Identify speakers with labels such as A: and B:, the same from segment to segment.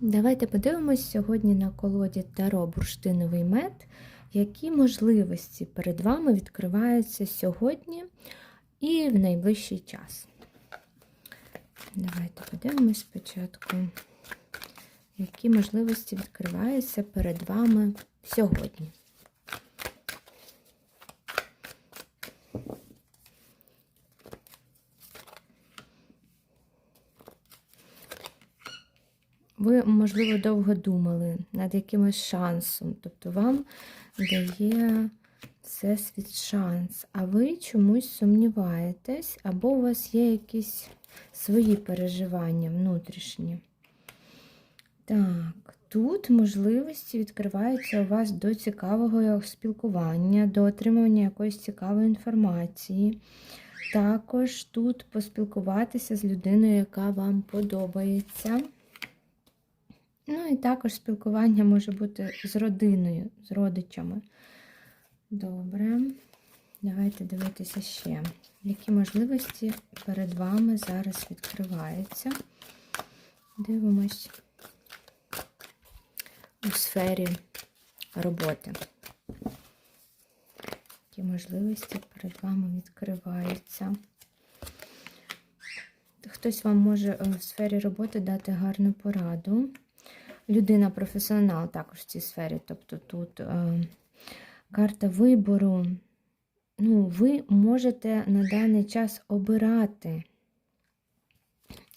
A: Давайте подивимось сьогодні на колоді Таро Бурштиновий мед, які можливості перед вами відкриваються сьогодні і в найближчий час. Давайте подивимось спочатку, які можливості відкриваються перед вами сьогодні. Ви, можливо, довго думали над якимось шансом. Тобто вам дає всесвіт шанс, а ви чомусь сумніваєтесь, або у вас є якісь свої переживання внутрішні. Так, тут можливості відкриваються у вас до цікавого спілкування, до отримання якоїсь цікавої інформації. Також тут поспілкуватися з людиною, яка вам подобається. Ну і також спілкування може бути з родиною, з родичами. Добре, давайте дивитися ще, які можливості перед вами зараз відкриваються. Дивимось у сфері роботи. Які можливості перед вами відкриваються. Хтось вам може в сфері роботи дати гарну пораду людина професіонал також в цій сфері. Тобто тут е, карта вибору. Ну, ви можете на даний час обирати,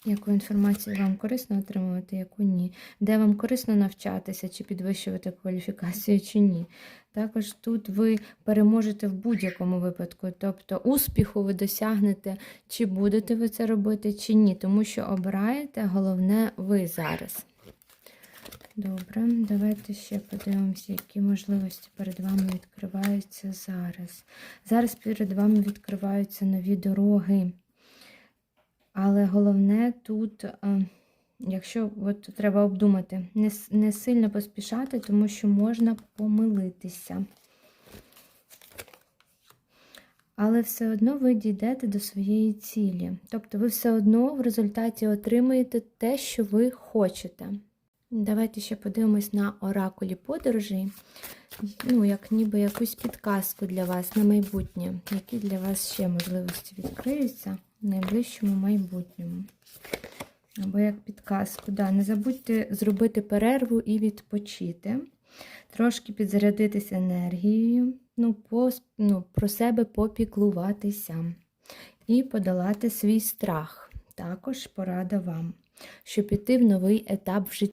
A: яку інформацію вам корисно отримувати, яку ні. Де вам корисно навчатися, чи підвищувати кваліфікацію, чи ні. Також тут ви переможете в будь-якому випадку. Тобто успіху ви досягнете, чи будете ви це робити, чи ні. Тому що обираєте головне ви зараз. Добре, давайте ще подивимося, які можливості перед вами відкриваються зараз. Зараз перед вами відкриваються нові дороги. Але головне тут, якщо от треба обдумати, не, не сильно поспішати, тому що можна помилитися. Але все одно ви дійдете до своєї цілі. Тобто ви все одно в результаті отримаєте те, що ви хочете. Давайте ще подивимось на оракулі подорожей, ну, як ніби якусь підказку для вас на майбутнє, які для вас ще можливості відкриються в найближчому майбутньому. Або як підказку. Да, Не забудьте зробити перерву і відпочити, трошки підзарядитися енергією, ну, по, ну, про себе попіклуватися і подолати свій страх. Також порада вам, щоб піти в новий етап в житті.